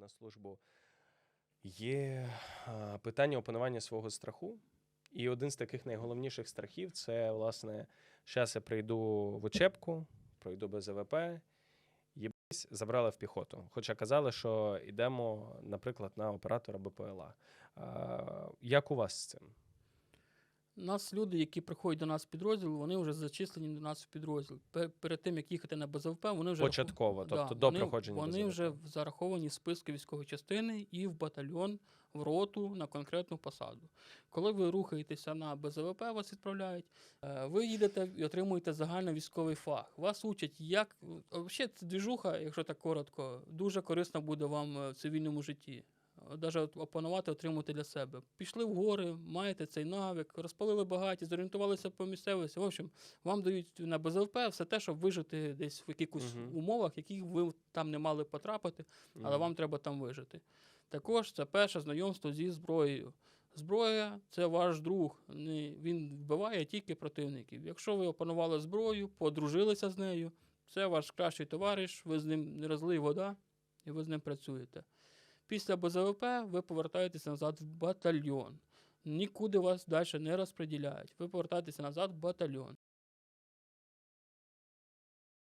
на службу, є питання опанування свого страху. І один з таких найголовніших страхів це, власне, зараз я прийду в учебку, пройду без АВП, єбись, забрали в піхоту. Хоча казали, що йдемо, наприклад, на оператора БПЛА. Як у вас з цим? У нас люди, які приходять до нас в підрозділ, вони вже зачислені до нас в підрозділ. Перед тим, як їхати на БЗВП, вони вже Початково, раху- тобто до вони, проходження Вони БЗВП. вже зараховані в списки військової частини і в батальйон, в роту на конкретну посаду. Коли ви рухаєтеся на БЗВП, вас відправляють, е, ви їдете і отримуєте загальновійськовий фах. Вас учать, як взагалі це двіжуха, якщо так коротко, дуже корисна буде вам е, в цивільному житті. Навіть опанувати, отримати для себе. Пішли в гори, маєте цей навик, розпалили багаті, зорієнтувалися по місцевості. В общем, вам дають на БЗВП все те, щоб вижити десь в якихось Мгм. умовах, яких ви там не мали потрапити, але Мгм. вам треба там вижити. Також це перше знайомство зі зброєю. Зброя це ваш друг. Він вбиває тільки противників. Якщо ви опанували зброю, подружилися з нею, це ваш кращий товариш, ви з ним не розлий вода, і ви з ним працюєте. Після БЗВП ви повертаєтеся назад в батальйон. Нікуди вас далі не розподіляють. Ви повертаєтеся назад в батальйон.